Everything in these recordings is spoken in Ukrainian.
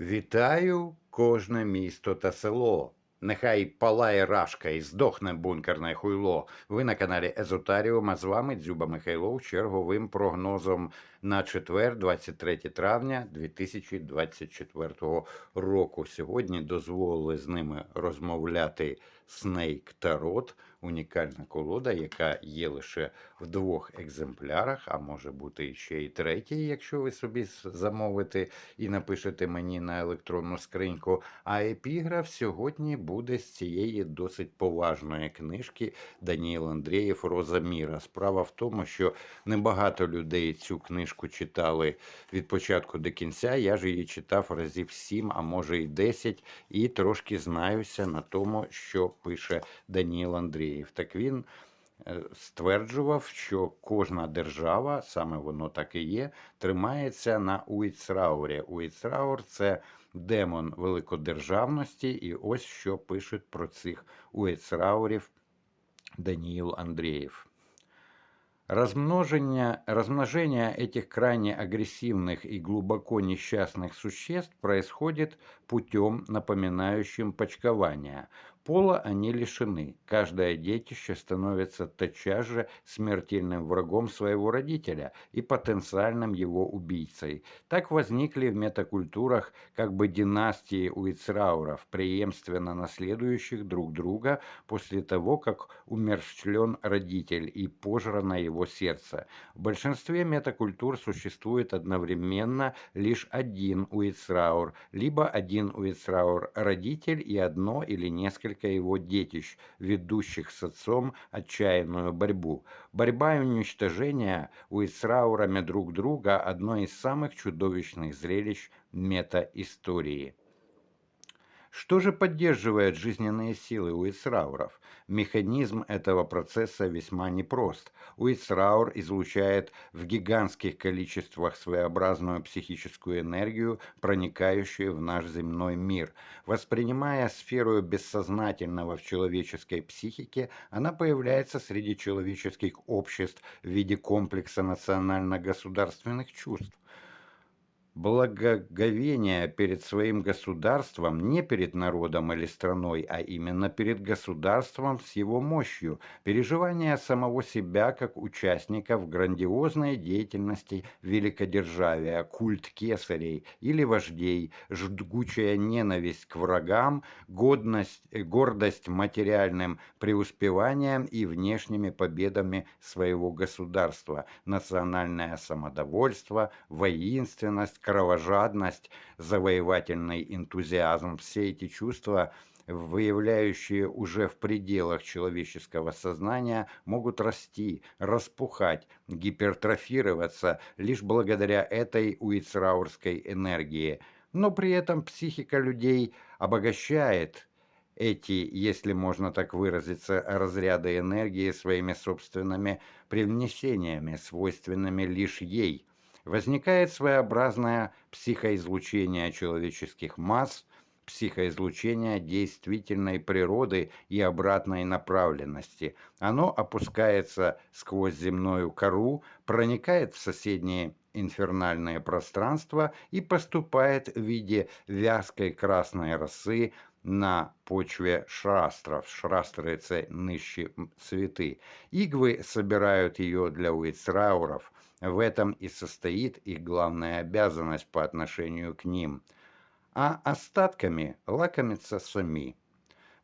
Вітаю кожне місто та село. Нехай палає рашка і здохне бункерне хуйло. Ви на каналі Езотаріум, а з вами Дзюба Михайлов черговим прогнозом на четвер, 23 травня 2024 року. Сьогодні дозволили з ними розмовляти Та Рот, унікальна колода, яка є лише в двох екземплярах, а може бути ще й третій, якщо ви собі замовите і напишете мені на електронну скриньку. А епіграф сьогодні буде з цієї досить поважної книжки Даніїл Андрієв Роза Міра. Справа в тому, що небагато людей цю книжку читали від початку до кінця. Я ж її читав разів сім, а може і десять, і трошки знаюся на тому, що пише Даніїл Андрієв. Так він е, стверджував, що кожна держава, саме воно так і є, тримається на Уіцраурі. Уіцраур це демон великодержавності, і ось що пишуть про цих Уіцраурів Даніїл Андрієв. Размножение, размножение этих крайне агрессивных и глубоко несчастных существ происходит путем, напоминающим почкование. Пола они лишены. Каждое детище становится тотчас же смертельным врагом своего родителя и потенциальным его убийцей. Так возникли в метакультурах как бы династии уицрауров, преемственно наследующих друг друга после того, как умерщвлен родитель и пожрано его сердце. В большинстве метакультур существует одновременно лишь один уицраур, либо один уицраур родитель и одно или несколько его детищ, ведущих с отцом отчаянную борьбу. Борьба и уничтожение уицраурами друг друга – одно из самых чудовищных зрелищ мета-истории. Что же поддерживает жизненные силы уицрауров? Механизм этого процесса весьма непрост. Уицраур излучает в гигантских количествах своеобразную психическую энергию, проникающую в наш земной мир. Воспринимая сферу бессознательного в человеческой психике, она появляется среди человеческих обществ в виде комплекса национально-государственных чувств благоговение перед своим государством не перед народом или страной, а именно перед государством с его мощью, переживание самого себя как участника в грандиозной деятельности великодержавия, культ кесарей или вождей, жгучая ненависть к врагам, годность, э, гордость материальным преуспеванием и внешними победами своего государства, национальное самодовольство, воинственность, кровожадность, завоевательный энтузиазм, все эти чувства, выявляющие уже в пределах человеческого сознания, могут расти, распухать, гипертрофироваться лишь благодаря этой уицраурской энергии. Но при этом психика людей обогащает эти, если можно так выразиться, разряды энергии своими собственными привнесениями, свойственными лишь ей – возникает своеобразное психоизлучение человеческих масс, психоизлучение действительной природы и обратной направленности. Оно опускается сквозь земную кору, проникает в соседние инфернальные пространства и поступает в виде вязкой красной росы на почве шрастров. Шрастры – м, цветы. Игвы собирают ее для уицрауров. В этом и состоит их главная обязанность по отношению к ним. А остатками лакомятся сами.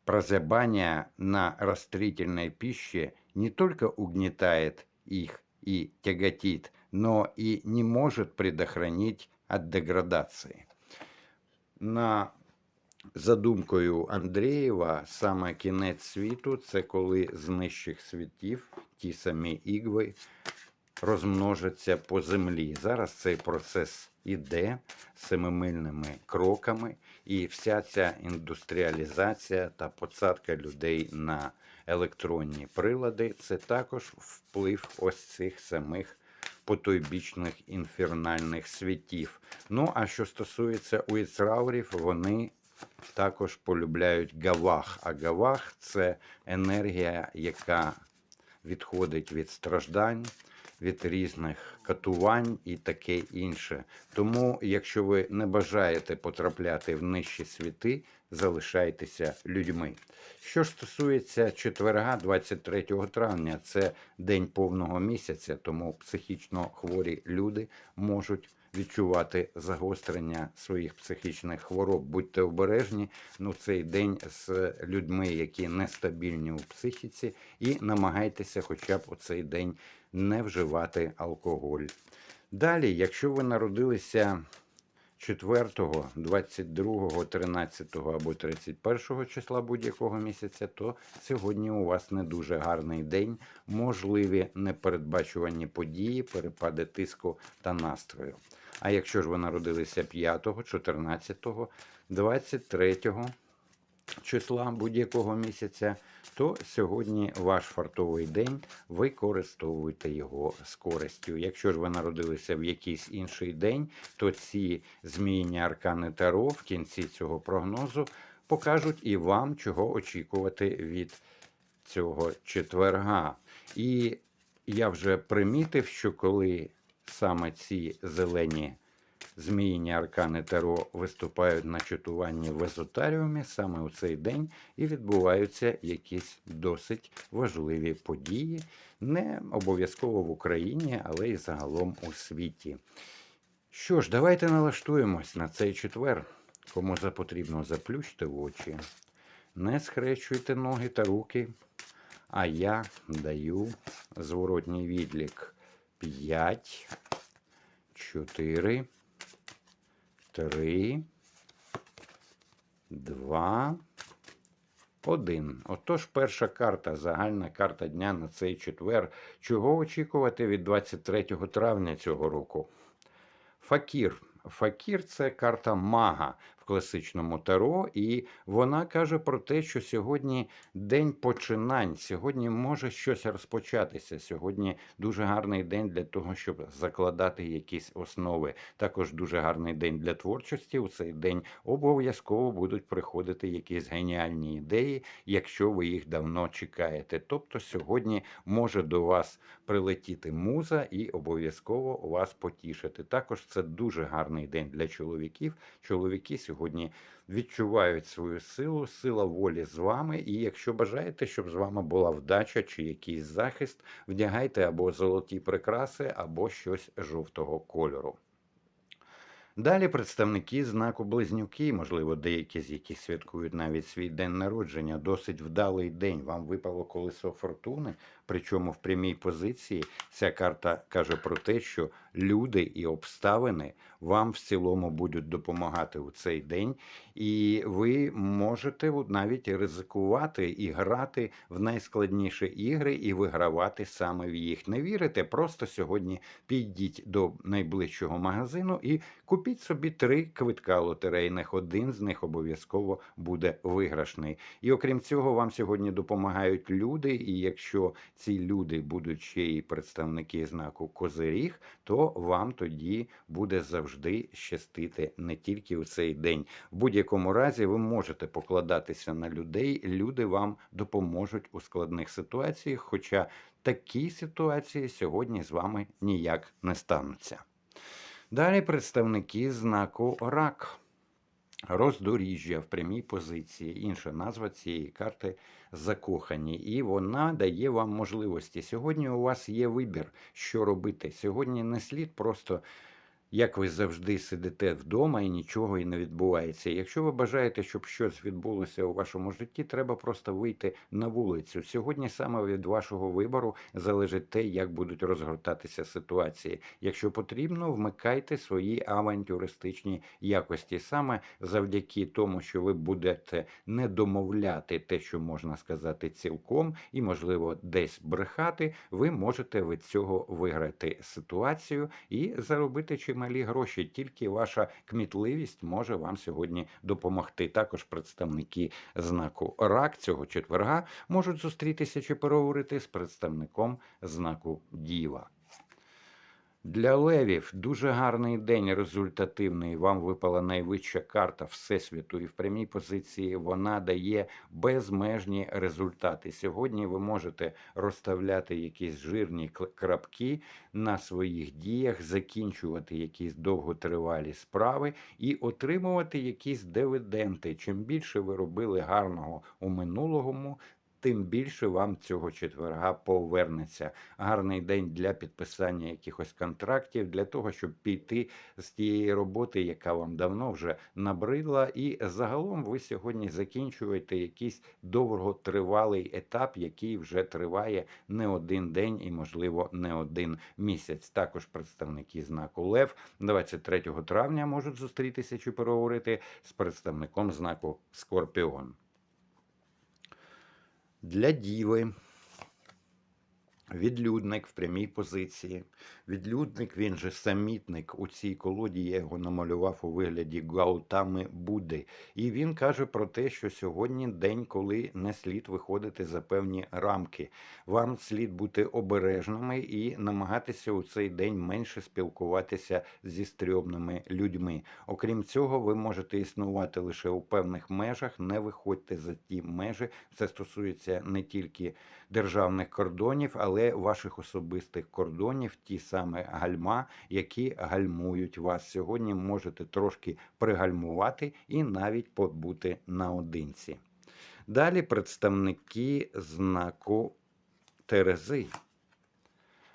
Прозябание на растрительной пище не только угнетает их и тяготит, но и не может предохранить от деградации. На задумкою Андрієва, саме кінець світу це коли з нижчих світів ті самі ігви розмножаться по землі. Зараз цей процес іде семимильними кроками, і вся ця індустріалізація та посадка людей на електронні прилади це також вплив ось цих самих потойбічних інфернальних світів. Ну, а що стосується уіцраурів, вони також полюбляють гавах. А гавах це енергія, яка відходить від страждань, від різних катувань і таке інше. Тому, якщо ви не бажаєте потрапляти в нижчі світи, залишайтеся людьми. Що ж стосується четверга, 23 травня, це день повного місяця, тому психічно хворі люди можуть відчувати загострення своїх психічних хвороб. Будьте обережні, ну цей день з людьми, які нестабільні у психіці, і намагайтеся, хоча б у цей день не вживати алкоголь. Далі, якщо ви народилися 4, 22, 13 або 31 числа будь-якого місяця, то сьогодні у вас не дуже гарний день, можливі непередбачувані події, перепади тиску та настрою. А якщо ж ви народилися 5, 14, 23 числа будь-якого місяця, то сьогодні ваш фартовий день, використовуйте його з користю. Якщо ж ви народилися в якийсь інший день, то ці зміїні аркани Таро в кінці цього прогнозу покажуть і вам, чого очікувати від цього четверга. І я вже примітив, що коли саме ці зелені зміїні аркани Таро виступають на чатуванні в езотаріумі, саме у цей день і відбуваються якісь досить важливі події, не обов'язково в Україні, але й загалом у світі. Що ж, давайте налаштуємось на цей четвер. Кому запотрібно, заплющте очі, не схрещуйте ноги та руки. А я даю зворотній відлік 5, 4, 3, 2, 1. Отож, перша карта, загальна карта дня на цей четвер. Чого очікувати від 23 травня цього року? Факір. Факір це карта мага класичному таро, і вона каже про те, що сьогодні день починань, сьогодні може щось розпочатися. Сьогодні дуже гарний день для того, щоб закладати якісь основи. Також дуже гарний день для творчості. У цей день обов'язково будуть приходити якісь геніальні ідеї, якщо ви їх давно чекаєте. Тобто сьогодні може до вас прилетіти муза і обов'язково вас потішити. Також це дуже гарний день для чоловіків. Чоловіки сьогодні відчувають свою силу, сила волі з вами. І якщо бажаєте, щоб з вами була вдача чи якийсь захист, вдягайте або золоті прикраси, або щось жовтого кольору. Далі представники знаку Близнюки, можливо, деякі з яких святкують навіть свій день народження, досить вдалий день. Вам випало колесо фортуни, причому в прямій позиції ця карта каже про те, що люди і обставини вам в цілому будуть допомагати у цей день, і ви можете навіть ризикувати і грати в найскладніші ігри і вигравати саме в їх. Не вірите? Просто сьогодні підіть до найближчого магазину і купіть собі три квитка лотерейних. Один з них обов'язково буде виграшний. І окрім цього, вам сьогодні допомагають люди. І якщо ці люди будуть ще й представники знаку Козиріг, то вам тоді буде завжди щастити не тільки у цей день. В будь-якому разі ви можете покладатися на людей. Люди вам допоможуть у складних ситуаціях, хоча такі ситуації сьогодні з вами ніяк не стануться. Далі представники знаку рак. Роздоріжжя в прямій позиції. Інша назва цієї карти закохані. І вона дає вам можливості. Сьогодні у вас є вибір, що робити. Сьогодні не слід просто. Як ви завжди сидите вдома і нічого і не відбувається. Якщо ви бажаєте, щоб щось відбулося у вашому житті, треба просто вийти на вулицю. Сьогодні саме від вашого вибору залежить те, як будуть розгортатися ситуації. Якщо потрібно, вмикайте свої авантюристичні якості. Саме завдяки тому, що ви будете не домовляти те, що можна сказати цілком, і, можливо, десь брехати, ви можете від цього виграти ситуацію і заробити чим чималі гроші. Тільки ваша кмітливість може вам сьогодні допомогти. Також представники знаку рак цього четверга можуть зустрітися чи переговорити з представником знаку Діва. Для левів дуже гарний день, результативний. Вам випала найвища карта Всесвіту, і в прямій позиції вона дає безмежні результати. Сьогодні ви можете розставляти якісь жирні крапки на своїх діях, закінчувати якісь довготривалі справи і отримувати якісь дивіденти. Чим більше ви робили гарного у минулому, тим більше вам цього четверга повернеться. Гарний день для підписання якихось контрактів, для того, щоб піти з тієї роботи, яка вам давно вже набридла. І загалом ви сьогодні закінчуєте якийсь довготривалий етап, який вже триває не один день і, можливо, не один місяць. Також представники знаку Лев 23 травня можуть зустрітися чи переговорити з представником знаку Скорпіон. Для діви. Відлюдник в прямій позиції. Відлюдник, він же самітник. У цій колоді я його намалював у вигляді Гаутами Будди. І він каже про те, що сьогодні день, коли не слід виходити за певні рамки. Вам слід бути обережними і намагатися у цей день менше спілкуватися зі стрьомними людьми. Окрім цього, ви можете існувати лише у певних межах, не виходьте за ті межі. Це стосується не тільки державних кордонів, але ваших особистих кордонів, ті саме гальма, які гальмують вас. Сьогодні можете трошки пригальмувати і навіть побути наодинці. Далі представники знаку Терези.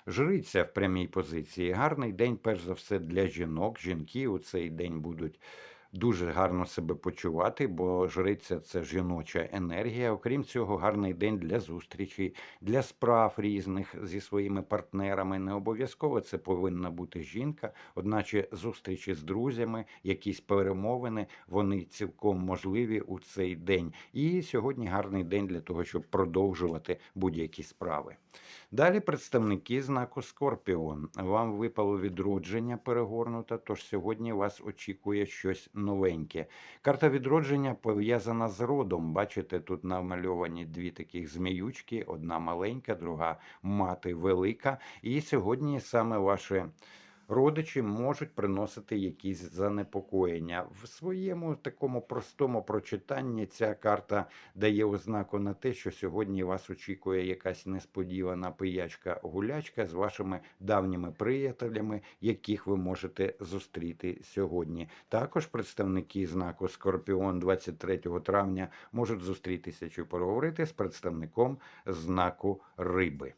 Жриця в прямій позиції. Гарний день, перш за все, для жінок. Жінки у цей день будуть дуже гарно себе почувати, бо жриця це жіноча енергія. Окрім цього, гарний день для зустрічей, для справ різних зі своїми партнерами. Не обов'язково це повинна бути жінка, одначе зустрічі з друзями, якісь перемовини, вони цілком можливі у цей день. І сьогодні гарний день для того, щоб продовжувати будь-які справи. Далі представники знаку Скорпіон. Вам випало відродження перегорнуто, тож сьогодні вас очікує щось новеньке. Карта відродження пов'язана з родом. Бачите, тут намальовані дві таких зміючки: одна маленька, друга мати велика. І сьогодні саме ваше. Родичі можуть приносити якісь занепокоєння. В своєму такому простому прочитанні ця карта дає ознаку на те, що сьогодні вас очікує якась несподівана пиячка-гулячка з вашими давніми приятелями, яких ви можете зустріти сьогодні. Також представники знаку Скорпіон 23 травня можуть зустрітися чи поговорити з представником знаку Риби.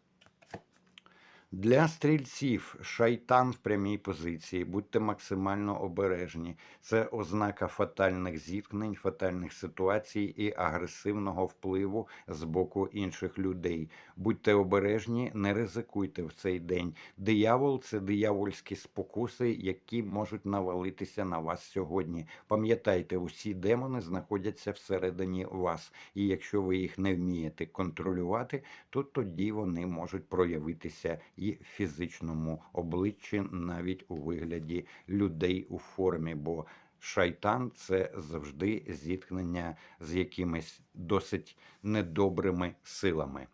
Для стрільців шайтан в прямій позиції. Будьте максимально обережні. Це ознака фатальних зіткнень, фатальних ситуацій і агресивного впливу з боку інших людей. Будьте обережні, не ризикуйте в цей день. Диявол це диявольські спокуси, які можуть навалитися на вас сьогодні. Пам'ятайте, усі демони знаходяться всередині вас, і якщо ви їх не вмієте контролювати, то тоді вони можуть проявитися і фізичному обличчі, навіть у вигляді людей у формі. бо Шайтан це завжди зіткнення з якимись досить недобрими силами.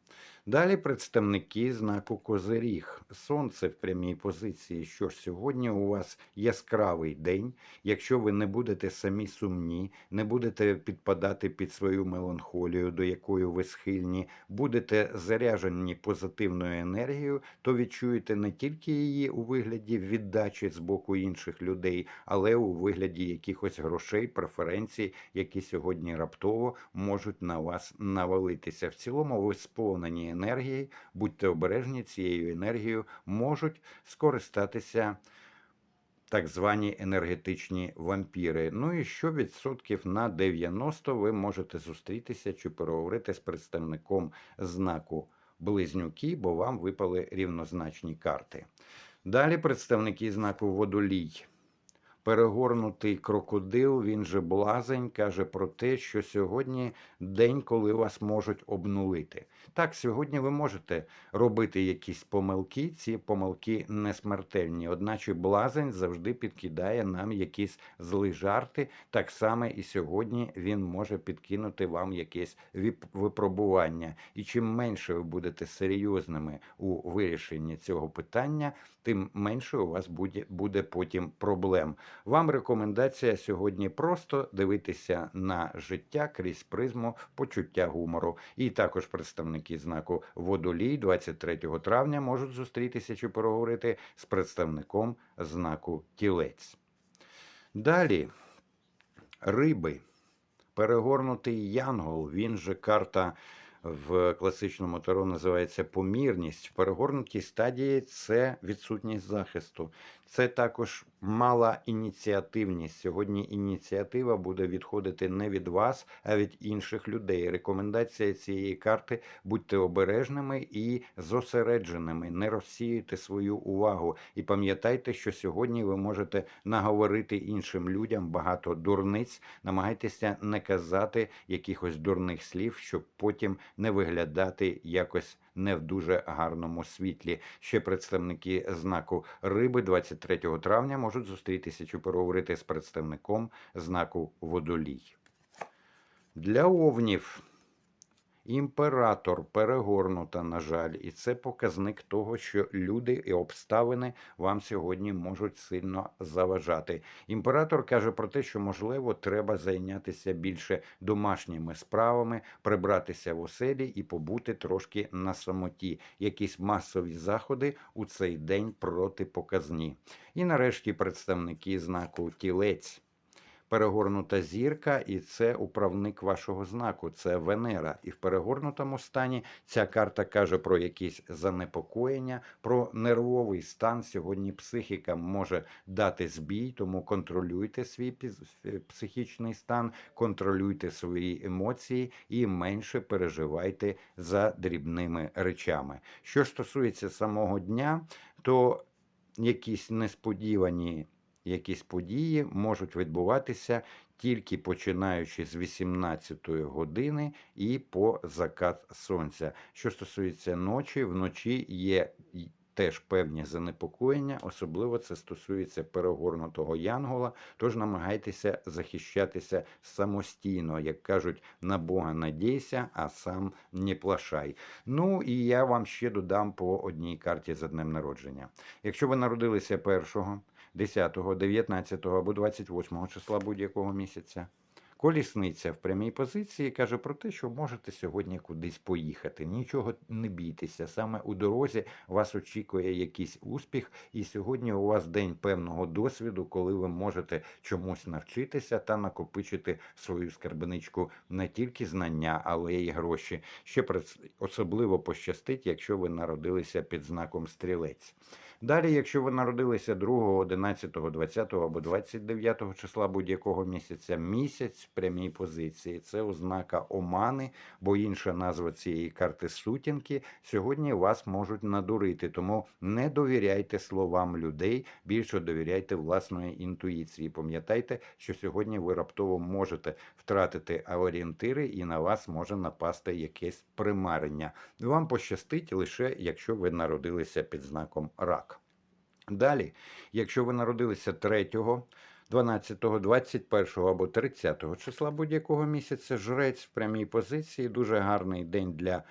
Далі представники знаку Козиріг. Сонце в прямій позиції. Що ж, сьогодні у вас яскравий день. Якщо ви не будете самі сумні, не будете підпадати під свою меланхолію, до якої ви схильні, будете заряжені позитивною енергією, то відчуєте не тільки її у вигляді віддачі з боку інших людей, але у вигляді якихось грошей, преференцій, які сьогодні раптово можуть на вас навалитися. В цілому ви сповнені енергією, будьте обережні цією енергією, можуть скористатися. Так звані енергетичні вампіри. Ну і що відсотків на 90 ви можете зустрітися чи переговорити з представником знаку близнюки, бо вам випали рівнозначні карти. Далі представники знаку водолій. Перегорнутий крокодил, він же блазень, каже про те, що сьогодні день, коли вас можуть обнулити. Так, сьогодні ви можете робити якісь помилки, ці помилки не смертельні. Одначе блазень завжди підкидає нам якісь злі жарти. Так само і сьогодні він може підкинути вам якесь випробування. І чим менше ви будете серйозними у вирішенні цього питання, тим менше у вас буде, буде потім проблем. Вам рекомендація сьогодні просто дивитися на життя крізь призму почуття гумору. І також представники знаку водолій 23 травня можуть зустрітися чи переговорити з представником знаку тілець. Далі риби. Перегорнутий янгол, він же карта в класичному таро називається помірність. В перегорнутій стадії це відсутність захисту. Це також мала ініціативність. Сьогодні ініціатива буде відходити не від вас, а від інших людей. Рекомендація цієї карти будьте обережними і зосередженими, не розсіюйте свою увагу. І пам'ятайте, що сьогодні ви можете наговорити іншим людям багато дурниць. Намагайтеся не казати якихось дурних слів, щоб потім не виглядати якось не в дуже гарному світлі. Ще представники знаку риби 23 травня можуть зустрітися чи поговорити з представником знаку водолій. Для овнів імператор перегорнута, на жаль, і це показник того, що люди і обставини вам сьогодні можуть сильно заважати. Імператор каже про те, що можливо треба зайнятися більше домашніми справами, прибратися в оселі і побути трошки на самоті. Якісь масові заходи у цей день протипоказні. І нарешті представники знаку тілець. Перегорнута зірка, і це управник вашого знаку, це Венера. І в перегорнутому стані ця карта каже про якісь занепокоєння, про нервовий стан. Сьогодні психіка може дати збій, тому контролюйте свій піз- психічний стан, контролюйте свої емоції і менше переживайте за дрібними речами. Що стосується самого дня, то якісь несподівані якісь події можуть відбуватися тільки починаючи з 18 години і по закат сонця. Що стосується ночі, вночі є теж певні занепокоєння, особливо це стосується перегорнутого янгола. Тож намагайтеся захищатися самостійно, як кажуть, на Бога надійся, а сам не плашай. Ну і я вам ще додам по одній карті за днем народження. Якщо ви народилися першого, 10, 19 або 28 числа будь-якого місяця. Колісниця в прямій позиції каже про те, що можете сьогодні кудись поїхати. Нічого не бійтеся. Саме у дорозі вас очікує якийсь успіх, і сьогодні у вас день певного досвіду, коли ви можете чомусь навчитися та накопичити свою скарбничку не тільки знання, але й гроші. Ще особливо пощастить, якщо ви народилися під знаком стрілець. Далі, якщо ви народилися 2, 11, 20 або 29 числа будь-якого місяця, місяць в прямій позиції це ознака омани, бо інша назва цієї карти сутінки. Сьогодні вас можуть надурити, тому не довіряйте словам людей, більше довіряйте власної інтуїції. Пам'ятайте, що сьогодні ви раптово можете втратити орієнтири і на вас може напасти якесь примарення. Вам пощастить лише якщо ви народилися під знаком рак. Далі, якщо ви народилися 3, 12, 21 або 30 числа будь-якого місяця, жрець в прямій позиції дуже гарний день для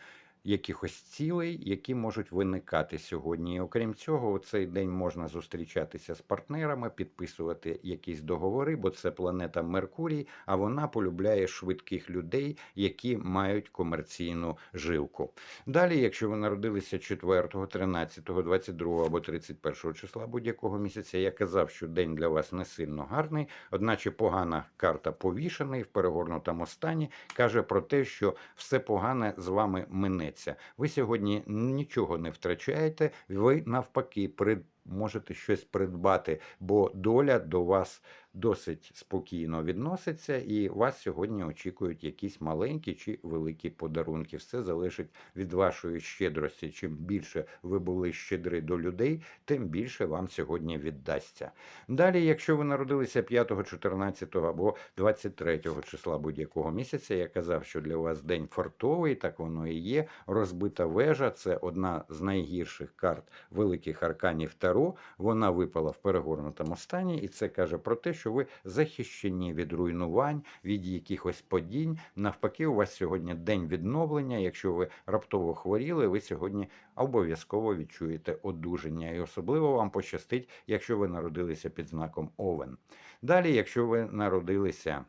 якихось цілей, які можуть виникати сьогодні. І окрім цього, у цей день можна зустрічатися з партнерами, підписувати якісь договори, бо це планета Меркурій, а вона полюбляє швидких людей, які мають комерційну жилку. Далі, якщо ви народилися 4, 13, 22 або 31 числа будь-якого місяця, я казав, що день для вас не сильно гарний, одначе погана карта повішений в перегорнутому стані каже про те, що все погане з вами минеться. Ви сьогодні нічого не втрачаєте, ви навпаки при можете щось придбати, бо доля до вас досить спокійно відноситься, і вас сьогодні очікують якісь маленькі чи великі подарунки. Все залежить від вашої щедрості. Чим більше ви були щедрі до людей, тим більше вам сьогодні віддасться. Далі, якщо ви народилися 5, 14 або 23 числа будь-якого місяця, я казав, що для вас день фартовий, так воно і є. Розбита вежа це одна з найгірших карт великих арканів Таро. Вона випала в перегорнутому стані, і це каже про те, що ви захищені від руйнувань, від якихось подінь. Навпаки, у вас сьогодні день відновлення. Якщо ви раптово хворіли, ви сьогодні обов'язково відчуєте одужання. І особливо вам пощастить, якщо ви народилися під знаком Овен. Далі, якщо ви народилися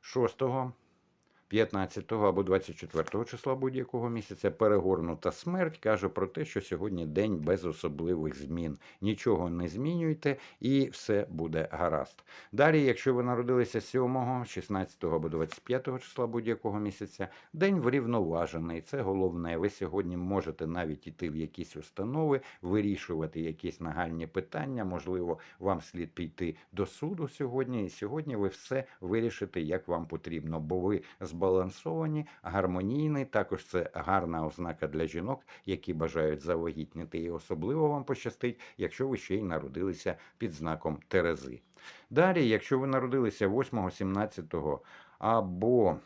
6, 15 або 24 числа будь-якого місяця, перегорнута смерть каже про те, що сьогодні день без особливих змін. Нічого не змінюйте і все буде гаразд. Далі, якщо ви народилися 7, 16 або 25 числа будь-якого місяця, день врівноважений. Це головне. Ви сьогодні можете навіть іти в якісь установи, вирішувати якісь нагальні питання. Можливо, вам слід піти до суду сьогодні. І сьогодні ви все вирішите, як вам потрібно, бо ви збалансовані, гармонійні. Також це гарна ознака для жінок, які бажають завагітніти. І особливо вам пощастить, якщо ви ще й народилися під знаком Терези. Далі, якщо ви народилися 8, 17 або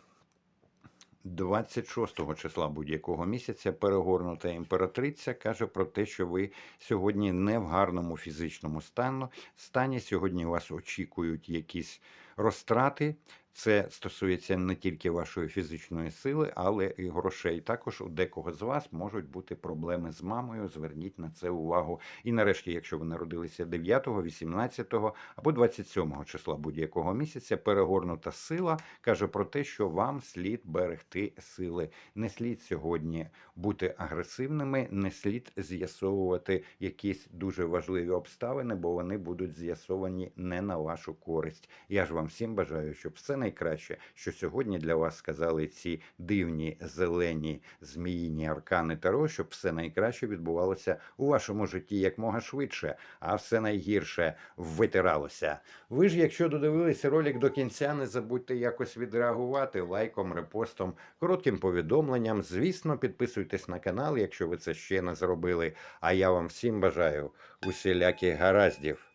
26 числа будь-якого місяця перегорнута імператриця каже про те, що ви сьогодні не в гарному фізичному стану, стані. Сьогодні вас очікують якісь розтрати. Це стосується не тільки вашої фізичної сили, але і грошей. Також у декого з вас можуть бути проблеми з мамою. Зверніть на це увагу. І нарешті, якщо ви народилися 9, 18 або 27 числа будь-якого місяця, перегорнута сила каже про те, що вам слід берегти сили. Не слід сьогодні бути агресивними, не слід з'ясовувати якісь дуже важливі обставини, бо вони будуть з'ясовані не на вашу користь. Я ж вам всім бажаю, щоб все найкраще, що сьогодні для вас сказали ці дивні зелені зміїні аркани Таро, щоб все найкраще відбувалося у вашому житті якмога швидше, а все найгірше витиралося. Ви ж, якщо додивилися ролик до кінця, не забудьте якось відреагувати лайком, репостом, коротким повідомленням. Звісно, підписуйтесь на канал, якщо ви це ще не зробили. А я вам всім бажаю усіляких гараздів.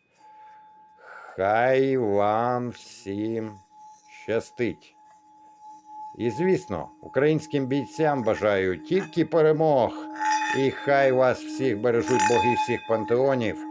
Хай вам всім щастить. І, звісно, українським бійцям бажаю тільки перемог. І хай вас всіх бережуть боги всіх пантеонів.